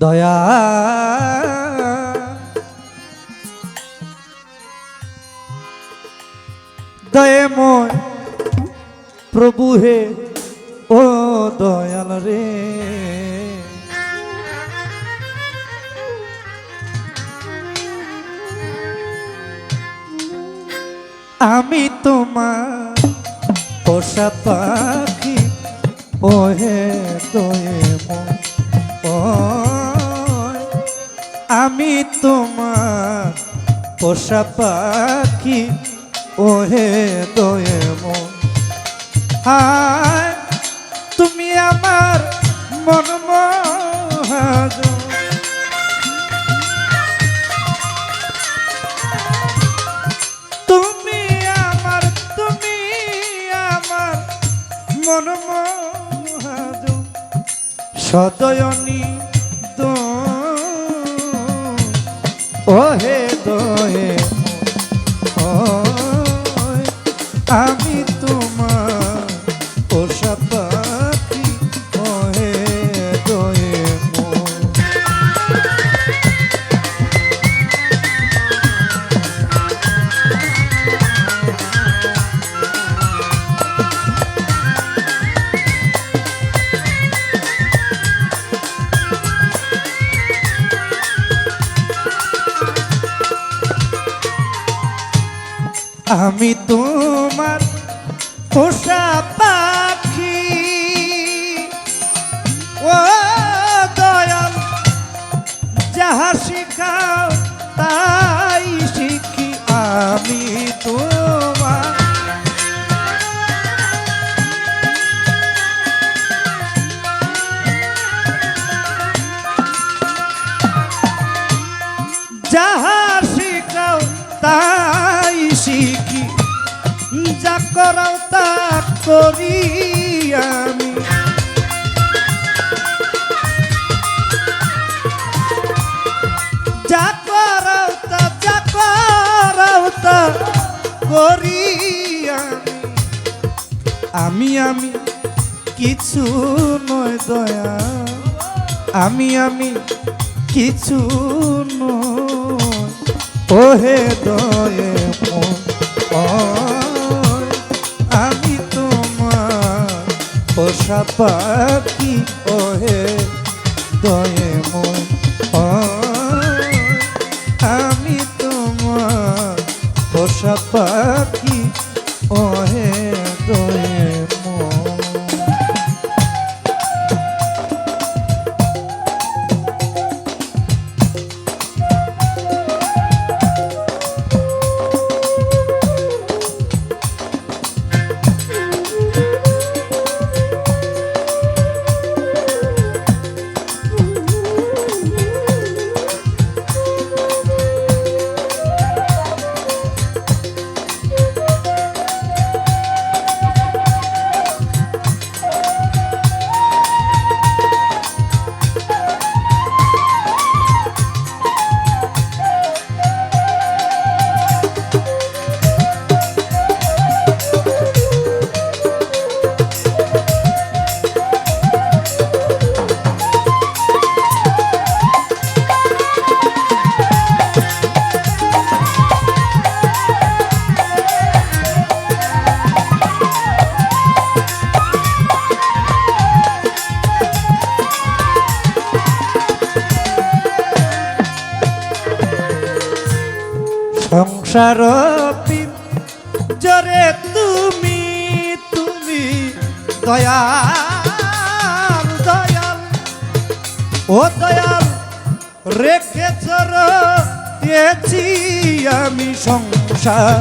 দয়া। দয়াময় প্রভু হে ও দয়াল রে। আমি তোমার পোষা পাখি ও তোয়ে আমি তোমার পোষা পাখি ও হে দয়ে মন। হায় তুমি আমার মন সদয়নী তো। ও হে আমি তোমার পোষা পাখি। ও দয়াল যাহা শিখাও তাই শিখি আমি তোমার যা করাও তা করি আমি। যা করাও তা, যা করাও তা করি আমি। আমি আমি কিছু নয় দয়া। আমি আমি কিছু নয়। ওহে দয়ে মন পোষা পাখি ওহে দয়ে মন আমি তোমার পোষা পাখি ওহে দয়ে সংসার জরে তুমি তুমি দয়াল দয়াল। ও দয়াল রেখেছ চর আমি সংসার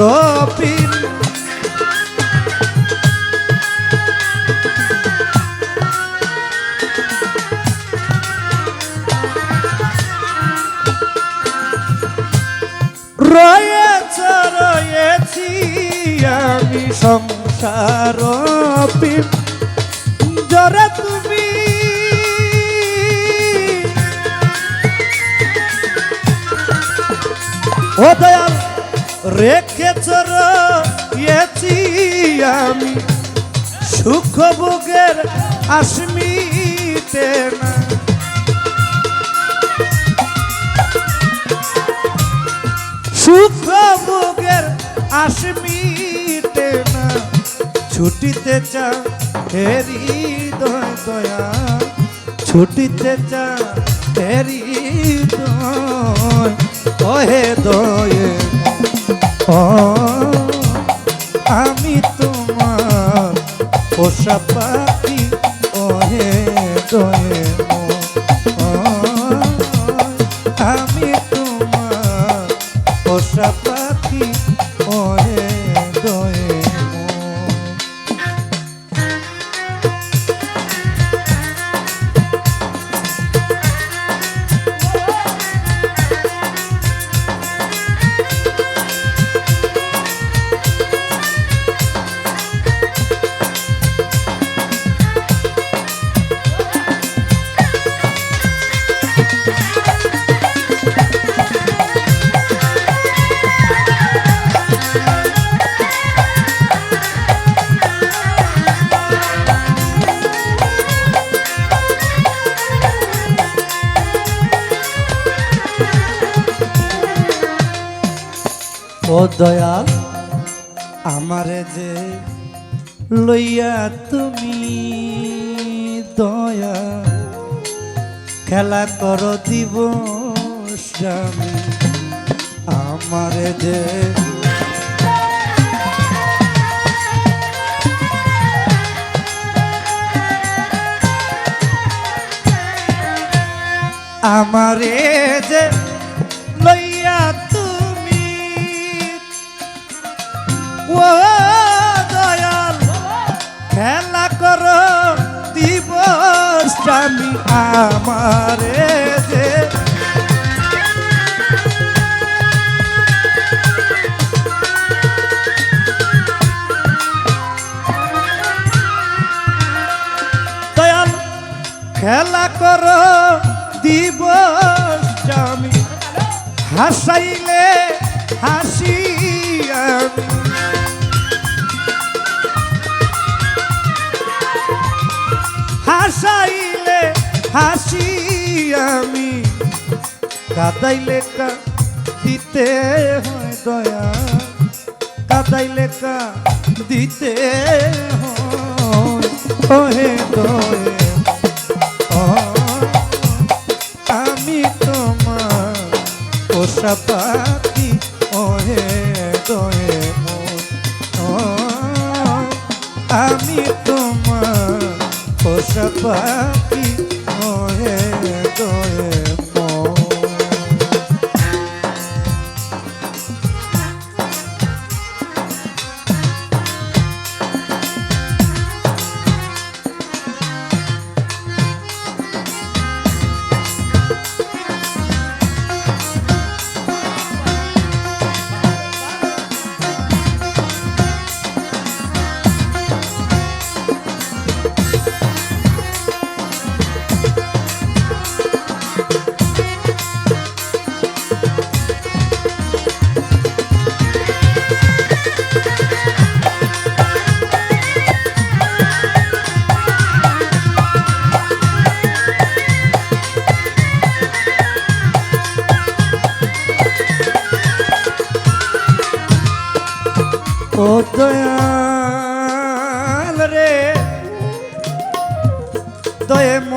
রপিন সংসার জরা তুমি। ও দয়াল রেখে চরিয়েছি আমি। সুখ ভোগের আসমিতে না। সুখ ভোগের আসমিতে ছুটিতে চা হেরি দয় দয়া। ছুটিতে চা হেরি দয় অহে দয়ে। ও, আমি তোমার পোষা ও দয়াল আমারে যে লইয়া তুমি দয়া খেলা কর দিব আমারে যে আমারে যে আমি আমারে যে দয়াল খেলা কর দিবস আমি হাসাইলে হাসি আমি। কাদাইলে কা দিতে হয় দয়া। কাদাইলে কা দিতে হয় দয়ে। আমি তোমার দয়ে। আমি তোমার পোষা পাখি, ওহে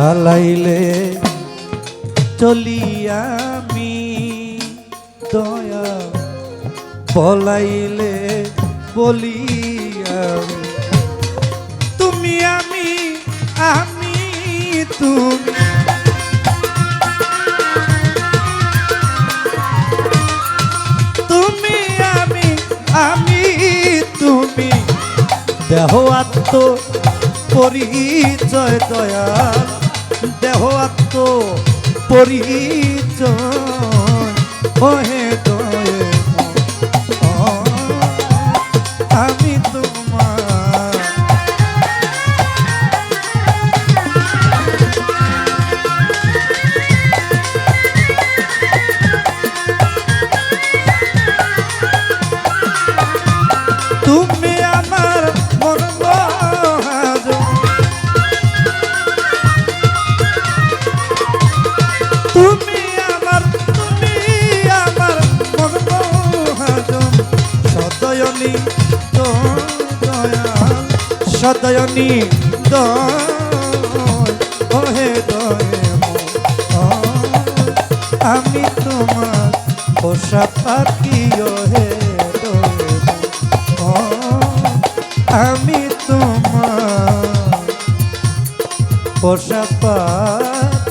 চালাইলে চলি আমি দয়া বলাইলে বলি তুমি আমি আমি তুমি। তুমি আমি আমি তুমি। দেহ আত্ম পরিচয় দয়াল। দেহ আত্ম পরিচয় আমি তোমার তুমি সদয়নী দয়াল, সদয়নী দয় ওহে দয়ে আমি তোমার পোষা পাখি দয়ে আমি তোমার পোষা পাখি